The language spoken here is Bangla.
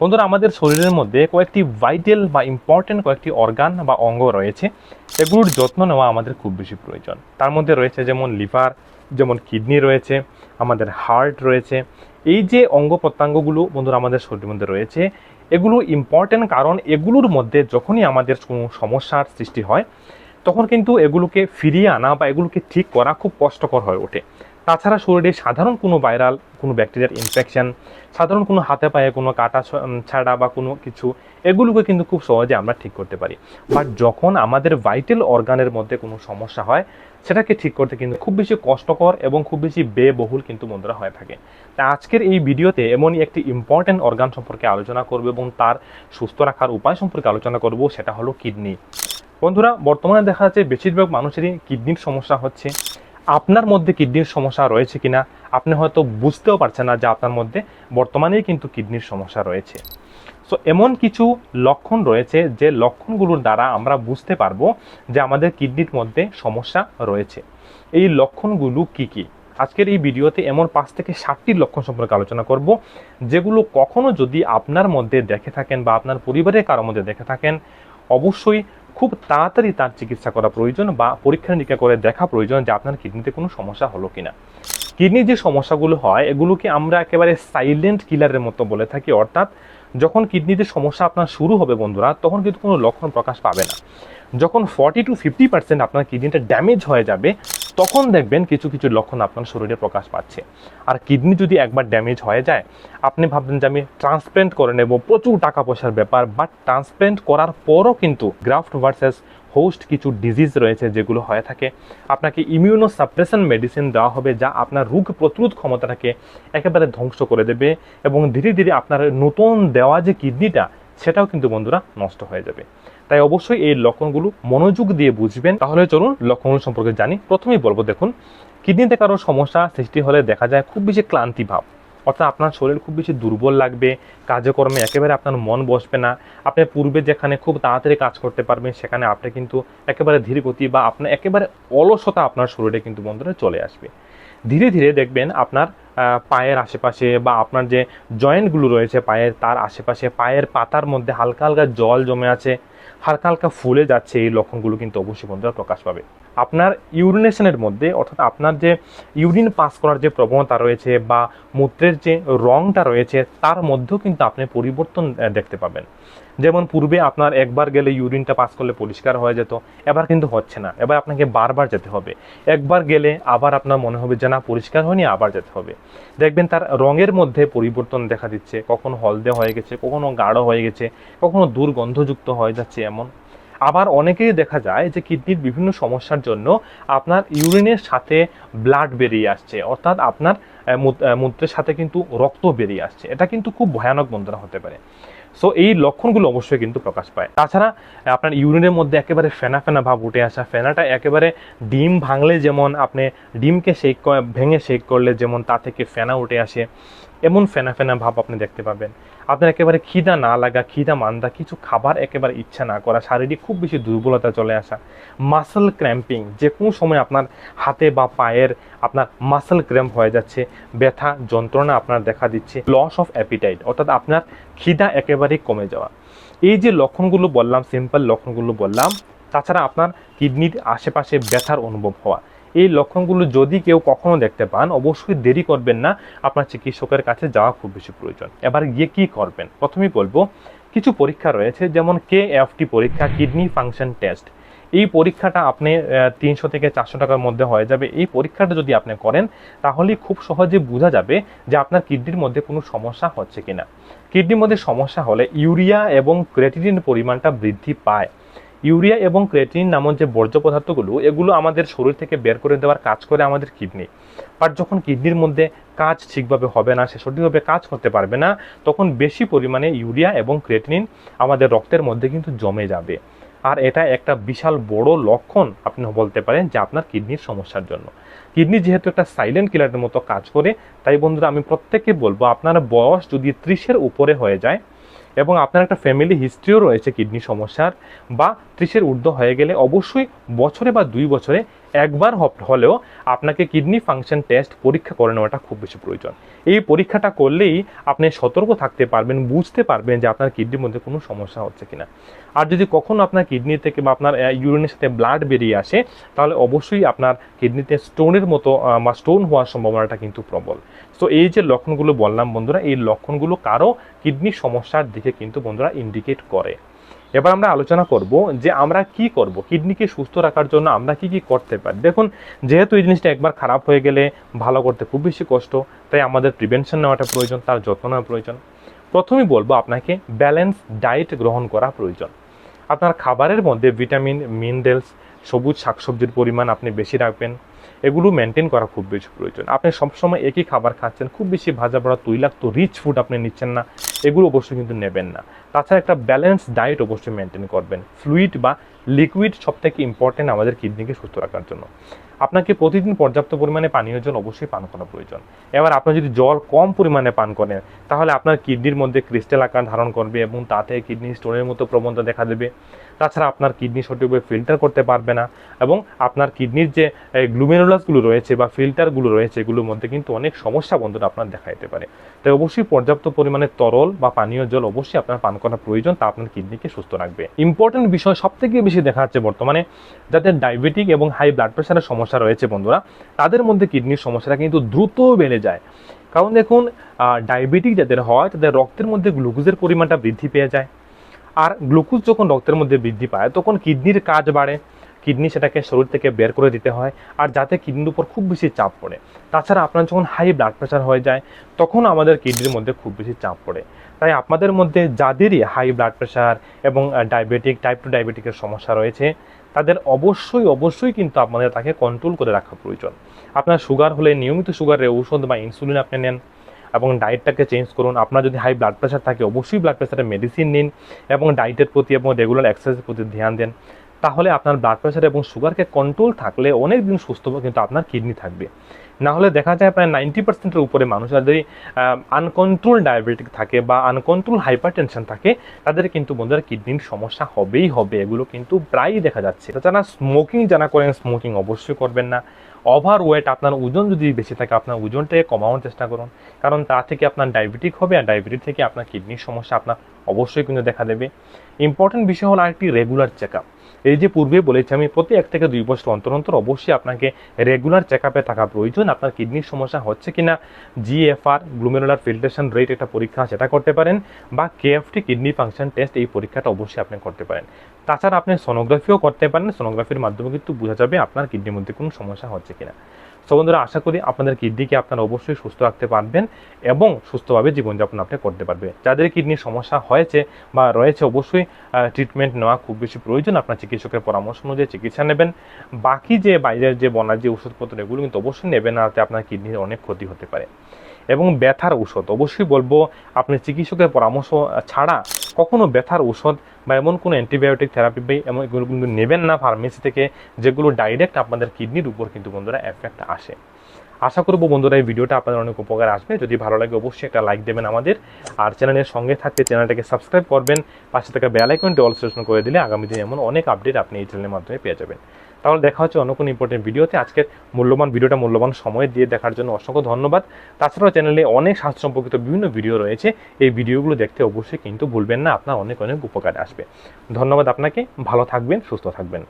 বন্ধুরা, আমাদের শরীরের মধ্যে কয়েকটি ভাইটাল বা ইম্পর্টেন্ট কয়েকটি অর্গান বা অঙ্গ রয়েছে, এগুলোর যত্ন নেওয়া আমাদের খুব বেশি প্রয়োজন। তার মধ্যে রয়েছে যেমন লিভার যেমন কিডনি রয়েছে, আমাদের হার্ট রয়েছে। এই যে অঙ্গ প্রত্যঙ্গগুলো বন্ধুরা, আমাদের শরীরের মধ্যে রয়েছে, এগুলো ইম্পর্টেন্ট কারণ এগুলোর মধ্যে যখনই আমাদের কোনো সমস্যার সৃষ্টি হয়, তখন কিন্তু এগুলোকে ফিরিয়ে আনা বা এগুলোকে ঠিক করা খুব কষ্টকর হয়ে ওঠে। তাছাড়া শরীরে সাধারণ কোনো ভাইরাল, কোনো ব্যাকটেরিয়ার ইনফেকশন সাধারণ কোনো হাতে পায়ে কোনো কাটা ছাড়া বা কোনো কিছু, এগুলোকে কিন্তু খুব সহজে আমরা ঠিক করতে পারি। বাট যখন আমাদের ভাইটাল অর্গানের মধ্যে কোনো সমস্যা হয়, সেটাকে ঠিক করতে কিন্তু খুব বেশি কষ্টকর এবং খুব বেশি ব্যয়বহুল কিন্তু বন্ধুরা হয়ে থাকে। তা আজকের এই ভিডিওতে এমনই একটি ইম্পর্ট্যান্ট অর্গান সম্পর্কে আলোচনা করব এবং তার সুস্থ রাখার উপায় সম্পর্কে আলোচনা করব, সেটা হলো কিডনি বন্ধুরা, বর্তমানে দেখা যাচ্ছে বেশিরভাগ মানুষেরই কিডনির সমস্যা হচ্ছে। আপনার মধ্যে কিডনির সমস্যা রয়েছে কিনা, আপনি হয়তো বুঝতেও পারছেন না যে আপনার মধ্যে বর্তমানেই কিন্তু কিডনির সমস্যা রয়েছে। সো এমন কিছু লক্ষণ রয়েছে যে লক্ষণগুলোর দ্বারা আমরা বুঝতে পারব যে আমাদের কিডনির মধ্যে সমস্যা রয়েছে। এই লক্ষণগুলো কি কি? আজকের এই ভিডিওতে এমন পাঁচ থেকে ষাটটি লক্ষণ সম্পর্কে আলোচনা করব, যেগুলো কখনো যদি আপনার মধ্যে দেখে থাকেন বা আপনার পরিবারের কারোর মধ্যে দেখে থাকেন, অবশ্যই খুব তাড়াতাড়ি তার চিকিৎসা করা প্রয়োজন বা পরীক্ষা নিরীক্ষা করে দেখা প্রয়োজন যে আপনার কিডনিতে কোনো সমস্যা হলো কিনা। কিডনির যে সমস্যাগুলো হয়, এগুলোকে আমরা একেবারে সাইলেন্ট কিলারের মতো বলে থাকি। অর্থাৎ যখন কিডনিতে সমস্যা আপনার শুরু হবে বন্ধুরা, তখন কিন্তু কোনো লক্ষণ প্রকাশ পাবে না। যখন ফর্টি টু ফিফটি পার্সেন্ট আপনার কিডনিটা ড্যামেজ হয়ে যাবে, তখন দেখবেন কিছু কিছু লক্ষণ আপনার শরীরে প্রকাশ পাচ্ছে। আর কিডনি যদি একবার ড্যামেজ হয়ে যায়, আপনি ভাববেন যে আমি ট্রান্সপ্লেন্ট করে নেব, প্রচুর টাকা পয়সার ব্যাপার বাট ট্রান্সপ্লেন্ট করার পরও কিন্তু গ্রাফট ভার্সেস হোস্ট কিছু ডিজিজ রয়েছে যেগুলো হয়ে থাকে। আপনাকে ইমিউনো সাপ্রেশন মেডিসিন দেওয়া হবে যা আপনার রোগ প্রতিরোধ ক্ষমতাটাকে একেবারে ধ্বংস করে দেবে এবং ধীরে ধীরে আপনার নতুন দেওয়া যে কিডনিটা সেটাও কিন্তু বন্ধুরা নষ্ট হয়ে যাবে। তাই অবশ্যই এই লক্ষণগুলো মনোযোগ দিয়ে বুঝবেন। তাহলে চলুন লক্ষণগুলো সম্পর্কে জানি। প্রথমেই বলব, দেখুন, কিডনিতে কারও সমস্যা সৃষ্টি হলে দেখা যায় খুব বেশি ক্লান্তি ভাব। অর্থাৎ আপনার শরীর খুব বেশি দুর্বল লাগবে, কাজকর্মে একেবারে আপনার মন বসবে না। আপনি পূর্বে যেখানে খুব তাড়াতাড়ি কাজ করতে পারবেন, সেখানে আপনি কিন্তু একেবারে ধীর গতি বা আপনার একেবারে অলসতা আপনার শরীরে কিন্তু বন্ধুরা চলে আসবে। ধীরে ধীরে দেখবেন আপনার পায়ের আশেপাশে বা আপনার যে জয়েন্টগুলো রয়েছে পায়ের, তার আশেপাশে পায়ের পাতার মধ্যে হালকা হালকা জল জমে আছে, হালকা হালকা ফুলে যাচ্ছে এই লক্ষণগুলো কিন্তু অবশ্যই বন্ধুরা প্রকাশ পাবে। আপনার ইউরিনেশনের মধ্যে অর্থাৎ আপনার যে ইউরিন পাস করার যে প্রবণতা রয়েছে বা মূত্রের যে রঙটা রয়েছে, তার মধ্যেও কিন্তু আপনি পরিবর্তন দেখতে পাবেন। যেমন পূর্বে আপনার একবার গেলে ইউরিনটা পাস করলে পরিষ্কার হয়ে যেত, এবার কিন্তু হচ্ছে না। এবার আপনাকে বারবার যেতে হবে। একবার গেলে আবার আপনার মনে হবে যে না, পরিষ্কার হয়নি, আবার যেতে হবে। দেখবেন তার রঙের মধ্যে পরিবর্তন দেখা দিচ্ছে। কখনো হলদে হয়ে গেছে, কখনো গাঢ় হয়ে গেছে, কখনো দুর্গন্ধযুক্ত হয়ে যাচ্ছে এমন। আবার অনেকেই দেখা যায় যে কিডনির বিভিন্ন সমস্যার জন্য আপনার ইউরিনের সাথে ব্লাড বেরিয়ে আসছে, অর্থাৎ আপনার মূত্রের সাথে কিন্তু রক্ত বেরিয়ে আসছে। এটা কিন্তু খুব ভয়ানক বন্ধনা হতে পারে। সো এই লক্ষণগুলো অবশ্যই কিন্তু প্রকাশ পায়। তাছাড়া, আপনার ইউরিনের মধ্যে একেবারে ফেনা ফেনা ভাব উঠে আসা, ফেনাটা একেবারে ডিম ভাঙলে যেমন আপনি ডিমকে শেক ভেঙে শেক করলে যেমন তা থেকে ফেনা উঠে আসে। এমন ফেনা ফেনা ভাব আপনি দেখতে পাবেন। আপনার একেবারে খিদা না লাগা, খিদা মান্দা কিছু খাবার একেবারে ইচ্ছা না করা, শারীরিক খুব বেশি দুর্বলতা চলে আসা। মাসল ক্র্যাম্পিং যে কোনো সময় আপনার হাতে বা পায়ের আপনার মাসল ক্র্যাম্প হয়ে যাচ্ছে, ব্যথা, যন্ত্রণা আপনার দেখা দিচ্ছে লস অফ অ্যাপিটাইট অর্থাৎ আপনার খিদা একেবারেই কমে যাওয়া। এই যে লক্ষণগুলো বললাম সিম্পল লক্ষণগুলো বললাম, তাছাড়া আপনার কিডনির আশেপাশে ব্যথার অনুভব হওয়া। এই লক্ষণগুলো যদি কেউ কখনো দেখতে পান, অবশ্যই দেরি করবেন না। আপনার চিকিৎসকের কাছে যাওয়া খুব বেশি প্রয়োজন। এবার গিয়ে কি করবেন? প্রথমেই বলব, কিছু পরীক্ষা রয়েছে, যেমন কে এফটি পরীক্ষা, কিডনি ফাংশন টেস্ট। এই পরীক্ষাটা আপনি তিনশো থেকে চারশো টাকার মধ্যে হয়ে যাবে। এই পরীক্ষাটা যদি আপনি করেন, তাহলে খুব সহজে বোঝা যাবে যে আপনার কিডনির মধ্যে কোনো সমস্যা হচ্ছে কিনা। কিডনির মধ্যে সমস্যা হলে ইউরিয়া এবং ক্রেটিনিন পরিমাণটা বৃদ্ধি পায়। ইউরিয়া এবং ক্রেটিন নামক যে বর্জ্য পদার্থগুলো, এগুলো আমাদের শরীর থেকে বের করে দেওয়ার কাজ করে আমাদের কিডনি। বাট যখন কিডনির মধ্যে কাজ ঠিকভাবে হবে না, সে সঠিকভাবে কাজ করতে পারবে না, তখন বেশি পরিমাণে ইউরিয়া এবং ক্রেটিনিন আমাদের রক্তের মধ্যে কিন্তু জমে যাবে। আর এটা একটা বিশাল বড় লক্ষণ আপনি বলতে পারেন যে আপনার কিডনির সমস্যার জন্য। কিডনি যেহেতু একটা সাইলেন্ট কিলারের মতো কাজ করে, তাই বন্ধুরা আমি প্রত্যেককে বলব, আপনার বয়স যদি ত্রিশের উপরে হয়ে যায় এবং আপনার একটা ফ্যামিলি হিস্ট্রিও রয়েছে কিডনি সমস্যার, বা ত্রিশের ঊর্ধ্ব হয়ে গেলে অবশ্যই বছরে বা দুই বছরে একবার হলেও আপনাকে কিডনি ফাংশন টেস্ট পরীক্ষা করে নেওয়াটা খুব বেশি প্রয়োজন। এই পরীক্ষাটা করলেই আপনি সতর্ক থাকতে পারবেন, বুঝতে পারবেন যে আপনার কিডনির মধ্যে কোনো সমস্যা হচ্ছে কিনা। আর যদি কখনো আপনার কিডনি থেকে বা আপনার ইউরিনের সাথে ব্লাড বেরিয়ে আসে, তাহলে অবশ্যই আপনার কিডনিতে স্টোনের মতো বা স্টোন হওয়ার সম্ভাবনাটা কিন্তু প্রবল। তো এই যে লক্ষণগুলো বললাম বন্ধুরা, এই লক্ষণগুলো কারও কিডনির সমস্যার দিকে কিন্তু বন্ধুরা ইন্ডিকেট করে। এবার আমরা আলোচনা করব যে আমরা কি করব, কিডনিকে সুস্থ রাখার জন্য আমরা কি কি করতে পারি। দেখুন, যেহেতু এই জিনিসটা একবার খারাপ হয়ে গেলে ভালো করতে খুব বেশি কষ্ট, তাই আমাদের প্রিভেনশন নেওয়াটা প্রয়োজন, তার যত্ন নেওয়া প্রয়োজন। প্রথমেই বলব আপনাকে ব্যালেন্স ডায়েট গ্রহণ করা প্রয়োজন। আপনার খাবারের মধ্যে ভিটামিন মিনারেলস সবুজ শাকসবজির পরিমাণ আপনি বেশি রাখবেন। এগুলো মেনটেন করা খুব বেশি প্রয়োজন। আপনি সবসময় একই খাবার খাচ্ছেন, খুব বেশি ভাজা পড়া তৈলাক্ত রিচ ফুড আপনি নিচ্ছেন না, এগুলো অবশ্যই কিন্তু নেবেন না। তাছাড়া একটা ব্যালেন্স ডায়েট অবশ্যই মেনটেন করবেন। ফ্লুইড বা লিকুইড সব থেকে ইম্পর্টেন্ট আমাদের কিডনিকে সুস্থ রাখার জন্য। আপনাকে প্রতিদিন পর্যাপ্ত পরিমাণে পানীয় জল অবশ্যই পান করা প্রয়োজন। এবার আপনি যদি জল কম পরিমাণে পান করেন, তাহলে আপনার কিডনির মধ্যে ক্রিস্টাল আকার ধারণ করবে এবং তাতে কিডনি স্টোনের মতো প্রবণতা দেখা দেবে। তাছাড়া আপনার কিডনি সঠিকভাবে ফিল্টার করতে পারবে না এবং আপনার কিডনির যে গ্লুমেরুলাসগুলো রয়েছে বা ফিল্টারগুলো রয়েছে, এগুলোর মধ্যে কিন্তু অনেক সমস্যা বন্ধুরা আপনার দেখা যেতে পারে। তাই অবশ্যই পর্যাপ্ত পরিমাণে তরল বা পানীয় জল অবশ্যই আপনার পান করা প্রয়োজন, তা আপনার কিডনিকে সুস্থ রাখবে। ইম্পর্টেন্ট বিষয় সব থেকে বেশি দেখা যাচ্ছে বর্তমানে, যাদের ডায়াবেটিক এবং হাই ব্লাড প্রেশারের সমস্যা রয়েছে বন্ধুরা, তাদের মধ্যে কিডনির সমস্যাটা কিন্তু দ্রুত বেড়ে যায়। কারণ দেখুন ডায়াবেটিক যাদের হয়, তাদের রক্তের মধ্যে গ্লুকোজের পরিমাণটা বৃদ্ধি পেয়ে যায়। আর গ্লুকোজ যখন রক্তের মধ্যে বৃদ্ধি পায়, তখন কিডনির কাজ বাড়ে। কিডনি সেটাকে শরীর থেকে বের করে দিতে হয় আর যাতে কিডনির উপর খুব বেশি চাপ পড়ে। তাছাড়া আপনার যখন হাই ব্লাড প্রেশার হয়ে যায়, তখন আমাদের কিডনির মধ্যে খুব বেশি চাপ পড়ে। তাই আপনাদের মধ্যে যাদেরই হাই ব্লাড প্রেশার এবং ডায়াবেটিক টাইপ টু ডায়াবেটিকের সমস্যা রয়েছে, তাদের অবশ্যই অবশ্যই কিন্তু আপনাদের তাকে কন্ট্রোল করে রাখা প্রয়োজন। আপনার সুগার হলে, নিয়মিত সুগারের ঔষধ বা ইনসুলিন আপনি নেন। এবং ডায়েটটাকে চেঞ্জ করুন। আপনার যদি হাই ব্লাড প্রেশার থাকে, অবশ্যই ব্লাড প্রেশারের মেডিসিন নিন এবং ডায়েটের প্রতি এবং রেগুলার এক্সারসাইজের প্রতি ধ্যান দেন। তাহলে আপনার ব্লাড প্রেশার এবং সুগারকে কন্ট্রোল থাকলে অনেক দিন সুস্থ কিন্তু আপনার কিডনি থাকবে। না হলে দেখা যায় প্রায় নাইনটি পার্সেন্টের উপরে মানুষ যাদের আনকন্ট্রোল ডায়াবেটিক থাকে বা আনকন্ট্রোল হাইপার টেনশন থাকে, তাদের কিন্তু বন্ধুরা কিডনির সমস্যা হবেই হবে। এগুলো কিন্তু প্রায়ই দেখা যাচ্ছে। তাছাড়া স্মোকিং যারা করেন স্মোকিং অবশ্যই করবেন না। ওভার ওয়েট আপনার ওজন যদি বেশি থাকে, আপনার ওজনটাকে কমানোর চেষ্টা করুন। কারণ তা থেকে আপনার ডায়াবেটিক হবে আর ডায়াবেটিক থেকে আপনার কিডনির সমস্যা আপনার অবশ্যই কিন্তু দেখা দেবে। ইম্পর্টেন্ট বিষয় হলো আরেকটি রেগুলার চেক আপ এই যে পূর্বে বলেছি, আমি প্রতি এক থেকে দুই বছর অন্তর অন্তর অবশ্যই আপনাকে রেগুলার চেক আপে থাকা প্রয়োজন, আপনার কিডনির সমস্যা হচ্ছে কিনা জিএফআর গ্লুমেরুলার ফিল্ট্রেশন রেট একটা পরীক্ষা সেটা করতে পারেন, বা কেএফটি কিডনি ফাংশন টেস্ট এই পরীক্ষাটা অবশ্যই আপনি করতে পারেন। তাছাড়া আপনি সোনোগ্রাফিও করতে পারেন। সোনোগ্রাফির মাধ্যমে কিন্তু বোঝা যাবে আপনার কিডনির মধ্যে কোনো সমস্যা হচ্ছে কিনা। তো বন্ধুরা, আশা করি আপনাদের কিডনিকে আপনারা অবশ্যই সুস্থ রাখতে পারবেন এবং সুস্থভাবে জীবনযাপন আপনি করতে পারবেন। যাদের কিডনির সমস্যা হয়েছে বা রয়েছে, অবশ্যই ট্রিটমেন্ট নেওয়া খুব বেশি প্রয়োজন। আপনার চিকিৎসকের পরামর্শ অনুযায়ী চিকিৎসা নেবেন। বাকি যে বাইরের যে বনার যে ওষুধপত্র, এগুলো কিন্তু অবশ্যই নেবেন। না আপনার কিডনির অনেক ক্ষতি হতে পারে। এবং ব্যথার ঔষধ। অবশ্যই বলব, আপনি চিকিৎসকের পরামর্শ ছাড়া কখনো ব্যথার ঔষধ বা এমন কোনো অ্যান্টিবায়োটিক থেরাপি বা এমন এগুলো কিন্তু নেবেন না ফার্মেসি থেকে, যেগুলো ডাইরেক্ট আপনাদের কিডনির উপর কিন্তু বন্ধুরা এফেক্ট আসে। আশা করব বন্ধুরা, এই ভিডিওটা আপনাদের অনেক উপকার আসবে। যদি ভালো লাগে, অবশ্যই একটা লাইক দেবেন আমাদের। আর চ্যানেলের সঙ্গে থাকতে চ্যানেলটাকে সাবস্ক্রাইব করবেন। পাশে থাকা বেল আইকনটি অল সেশন করে দিলে আগামী দিনে এমন অনেক আপডেট আপনি এই চ্যানেলের মাধ্যমে পেয়ে যাবেন। তাহলে দেখা হচ্ছে অন্য কোনো ইম্পর্টেন্ট ভিডিওতে আজকের মূল্যবান ভিডিওটা মূল্যবান সময় দিয়ে দেখার জন্য অসংখ্য ধন্যবাদ। তাছাড়াও চ্যানেলে অনেক স্বাস্থ্য সম্পর্কিত বিভিন্ন ভিডিও রয়েছে। এই ভিডিওগুলো দেখতে অবশ্যই কিন্তু ভুলবেন না, আপনার অনেক অনেক উপকারে আসবে। ধন্যবাদ আপনাকে, ভালো থাকবেন, সুস্থ থাকবেন।